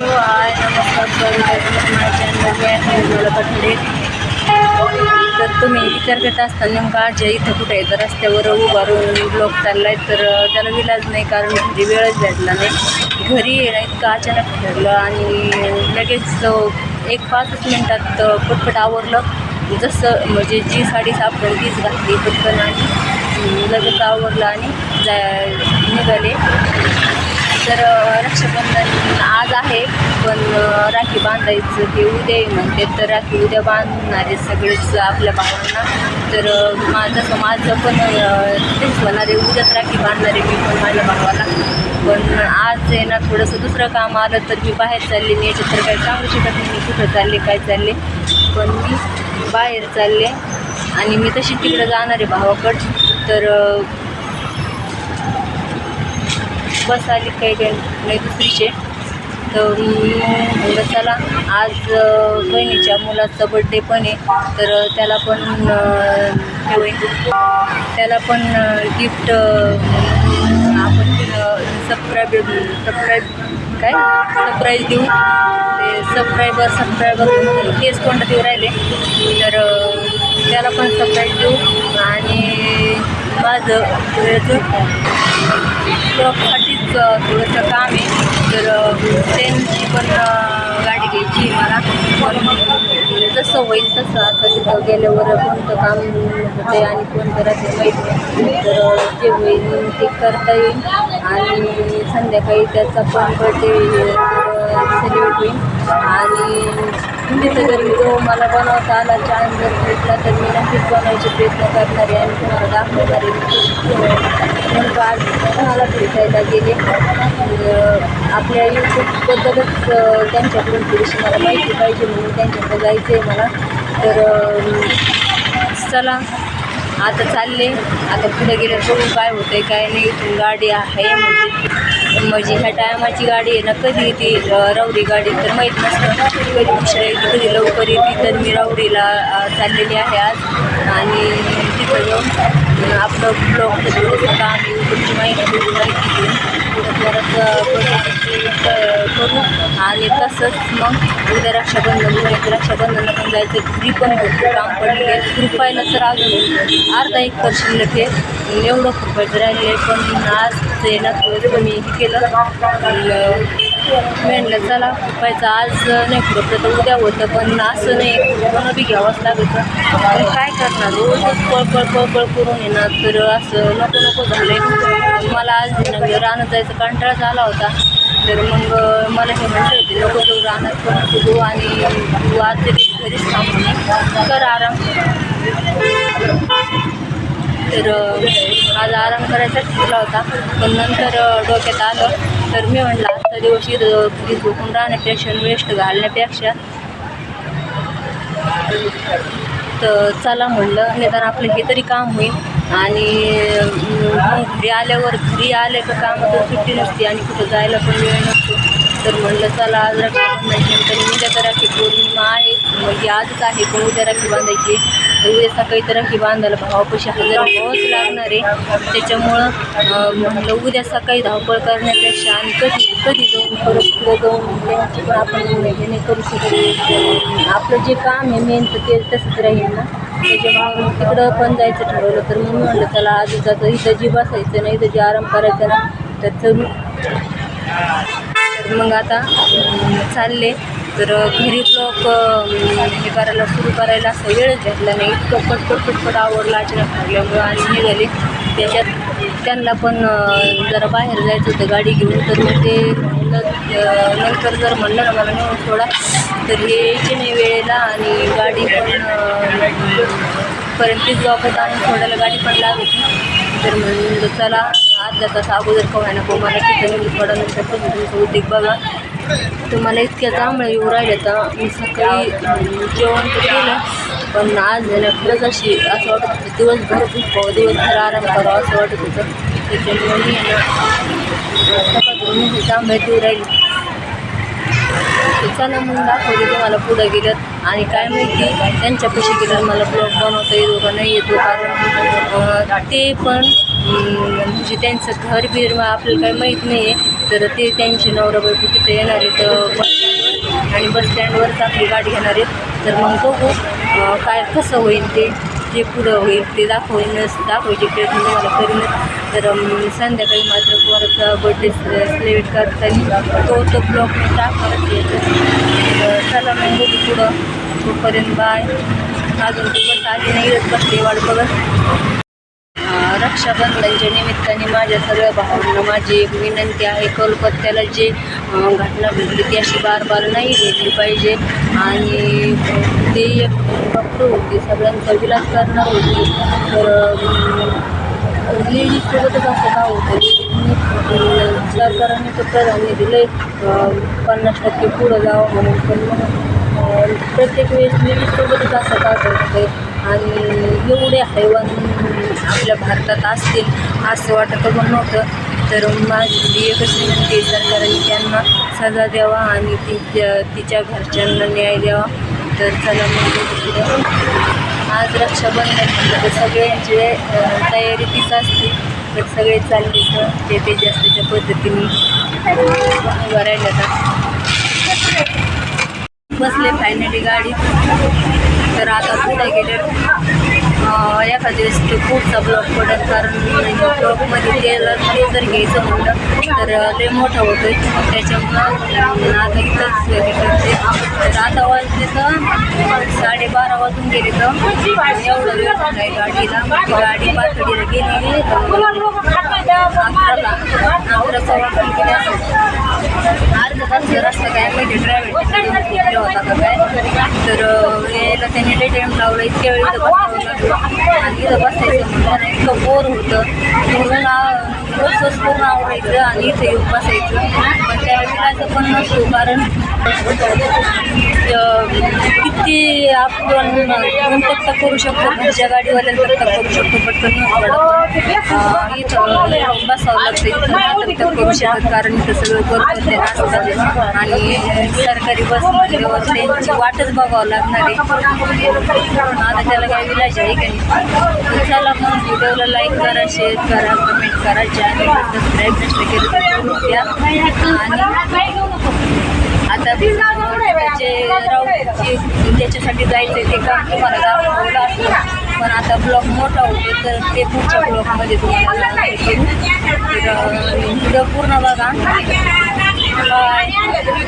हाय नमस्कार तर तुम्ही विचार करत असता नेमका आजच्या इथं कुठे आहे? तर रस्त्यावर उभारून ब्लॉक आहे तर त्याला विलाज नाही कारण घरी वेळच भेटला नाही. घरी येणं इतकं अचानक ठरलं आणि लगेच एक पाचच मिनटात पटपट आवरलं. जसं म्हणजे जी साडी सापडेल तीच घातली पटकन आणि लगेच आवरलं आणि जा निघाले. तर रक्षाबंधन राखी बांधायचं ते उद्या आहे म्हणते तर राखी उद्या बांधणार आहे सगळेच आपल्या भावांना तर माझं माझं पण तेच होणार आहे उद्याच राखी बांधणार आहे मी पण माझ्या भावाला. पण आज आहे ना थोडंसं दुसरं काम आलं तर मी बाहेर चालले मी याच्यात तर काही सांगू शकत नाही मी कुठं चालले काय चालले. पण मी बाहेर चालले आणि मी तशी तिकडं जाणार आहे भावाकड. तर बस आली काही काही नाही दुसरीचे. तर म्हणलं चला आज बहिणीच्या मुलाचा बड्डे पण आहे तर त्याला पण त्याला पण गिफ्ट आपण सबस्क्राईब सबस्क्राईब काय? सरप्राईज देऊ. ते सबस्क्राईबर सबस्क्राईबर तेच कोणतं देऊ राहिले. तर त्याला पण सरप्राईज देऊ. आणि माझं ब्लॉगसाठीच थोडंसं काम आहे. तर ट्रेनची पण गाडी घ्यायची मला. जसं होईल तसं आता तिथं गेल्यावर कोणतं काम होते आणि कोणतं राहते तर जे होईल ते करता येईल. आणि संध्याकाळी त्याचा पण बर्थडे सेलिब्रेट होईल आणि तिथं जर व्हिडिओ मला बनवता आला चान्स जर भेटला तर मी नक्कीच बनवायचे प्रयत्न करणार आहे. आणि तुम्हाला दाखवणार आहे म्हणून आज तुम्हाला भेटायला गेले? आपल्या यूट्यूबबद्दलच त्यांच्याकडून थोडीशी मला माहिती पाहिजे म्हणून त्यांच्याकडे जायचं आहे मला. तर चला आता चालले. आता पुढे गेलं बघू काय होतंय काय नाही. इथून गाडी आहे म्हणजे म्हणजे ह्या टायमाची गाडी आहे ना कधी ती अं, रावडी गाडी तर माहीत नसतं. कधी उशिरा येते कधी लवकर येते तर मी रावडीला चाललेली आहे आज. आणि तिथं जाऊन आपलं ब्लॉग थोडंसं काम माहिती माहिती घेऊन परत करू. आणि तसंच मग उद्या रक्षाबंधन उद्या रक्षाबंधनला पण जायचं. घरी पण भरपूर काम पडलेले आहे कृपायला तर अजून अर्धा एक तर शिल्लक आहे. एवढं कृपायचं राहिलेलं आहे. पण आज ते ना थोडंसं मी हे केलं. म्हणलं चला पाहिजे आज नाही कृपलं तर उद्या होतं पण असं नाही कोणा बी घ्यावंच लागतं पण काय करणार? रोजच पळपळ पळपळ करून येणार तर असं नको नको झालं मला आज ना रानात जायचं कंटाळा झाला होता. तर मग मला हे म्हणले होते नको तू रानात पण नको आणि तू आज तरी घरीच थांबू कर आराम. तर आज आराम करायचाच ठरला होता. पण नंतर डोक्यात आलं. तर मी म्हणला आजचा दिवस इथं घरी झोपून राहण्यापेक्षा वेस्ट घालण्यापेक्षा तर चला म्हणलं निदान आपलं हे तरी काम होईल. आणि घरी आल्यावर घरी आले का कामातून सुट्टी नसते आणि कुठं जायला पण वेळ नसतो. तर म्हणलं चला आज रक्षाबंधनची नंतर उद्या तर राखी पौर्णिमा आहे. म्हणजे आजच आहे पण उद्या राखी बांधायची तर उद्या सकाळी तर राखी बांधायला भावापाशी हजार भावच लागणार आहे. त्याच्यामुळं म्हणलं उद्या सकाळी धावपळ करण्यापेक्षा आणि कधी कधी जाऊन परत पुढे जाऊन त्यांची पण आपण हे नाही करू शकत. आपलं जे काम आहे मेन तर ते तसंच राहील ना. त्याच्यामुळं मग तिकडं पण जायचं ठरवलं तर मग म्हणलं चला आज जातं. इथं जी बसायचं नाही इथं जी आराम करायचा ना तर चलू. मग आता चालले. तर घरी ब्लॉक हे करायला सुरू करायला असं वेळच घेतला नाही इतकं पटपट पटपट आवडला अचानक लागल्यामुळं आणि निघाले त्याच्यात त्यांना पण जरा बाहेर जायचं होतं गाडी घेऊन तर मग ते नंतर जर म्हणलं ना मला नेऊन सोडा तर हे यायचे नाही वेळेला आणि गाडी पण पर्यंत पर्यंत जॉबत आणून सोडायला गाडी पण लागत तर म्हणलं चला अर्धा तास अगोदर कवा ना मला तिथं नेऊन थोडा नंतर तुमचं उद्योग बघा. तुम्हाला इतक्या जांभळ्या येऊ राहिल्या तर मी सकाळी जेवण तर केलं पण आज आहे खरंच अशी असं वाटत होतं दिवसभर खूप दिवसभर आराम करावा असं वाटत होतं. त्याच्यामुळे मी आहे देऊ सकाळी येऊ राहिली. चला मग दाखवले तुम्हाला पुढं गेलं आणि काय माहिती त्यांच्यापाशी गेलं मला ब्लॉग बनवता येतो का नाही येतो कारण ते पण म्हणजे त्यांचं घर बीर आपल्याला काही माहीत नाही आहे तर ते त्यांचे नवरा बायको तिथे येणार आहे तर बस स्टँडवरच आपली गाडी घेणार आहेत. तर मग बघू काय कसं होईल ते जे पुढं होईल ते दाखवूनच दाखवायचे प्रयत्न मला करीन. तर संध्याकाळी मात्र पोराचा बर्थडे सेलिब्रेट करताना तो तो ब्लॉग मी दाखवत येतो चला मग बघू पुढं. तोपर्यंत बाय अजून ती बस आली नाही येत बसली वाट बघत. रक्षाबंधनच्या निमित्ताने माझ्या सगळ्या भावांना माझी एक विनंती आहे कोलकात्याला जे घटना घडली ती अशी बार बार नाही घडली पाहिजे. आणि ते एक डॉक्टर होते सगळ्यांचा विलास करणार होते. तर लेडीजसोबतच असं का होतं? सरकारने तर प्राधान्य दिलं आहे पन्नास टक्के पुढं जावं म्हणून. पण मग प्रत्येक वेळेस लेडीजसोबतच असं का आणि एवढे हैवान आपल्या भारतात असतील असं वाटत पण नव्हतं. तर माझी एकच विनंती सरकारने त्यांना सजा द्यावा आणि तिच्या तिच्या घरच्यांना न्याय द्यावा. तर चला मग आज रक्षाबंधन म्हटलं तर सगळ्यांचे तयारी तीच असते. तर सगळे चालले तर ते ते जास्तीच्या पद्धतीने उभं राहिलं बसले फायनली गाडी तर आता पुढं गेले. एखाद्या वेळेस तो पुढचा ब्लॉक पडेल कारण ब्लॉकमध्ये तेल ते जर घ्यायचं म्हणलं तर लय मोठा आहे त्याच्यामुळं आता इथंच करते तर आता वाजले तर साडेबारा वाजून गेले तर एवढं वेळ झाला गाडीला. गाडी पातळीला गेलेली अकराला अकरा सव्वा गेली असेल रस्ता काय माहिती ड्रायव्हर होता का काय? तर यायला त्याने लई टाईम लावला इतक्या वेळ आणि इथं बसायचं इतकं बोर होतं. म्हणून आ- बसच पूर्ण आवडायचं आणि इथं येऊन बसायचं. पण त्यावेळेला असं पण नसतो कारण किती आपण तक्ता करू शकतो घरच्या गाडीवाल्याला तक्ता करू शकतो पटकन इथं बसावं लागतं इथं तक्ता करू शकत कारण इथं सगळं असतात आणि सरकारी बस त्यांची वाटच बघावं लागणार आहे आता त्याला काय विलाज आहे का नाही तर चला मग व्हिडिओला लाईक करा शेअर करा कमेंट करा चॅनलला सबस्क्राईब केलं द्या आणि आता राऊतचे ज्याच्यासाठी जायचं ते काम तुम्हाला दाखवलं असलं पण आता ब्लॉक मोठा होतो तर ते पुढच्या ब्लॉकमध्ये तुम्हाला तर व्हिडिओ पूर्ण बघा. बाय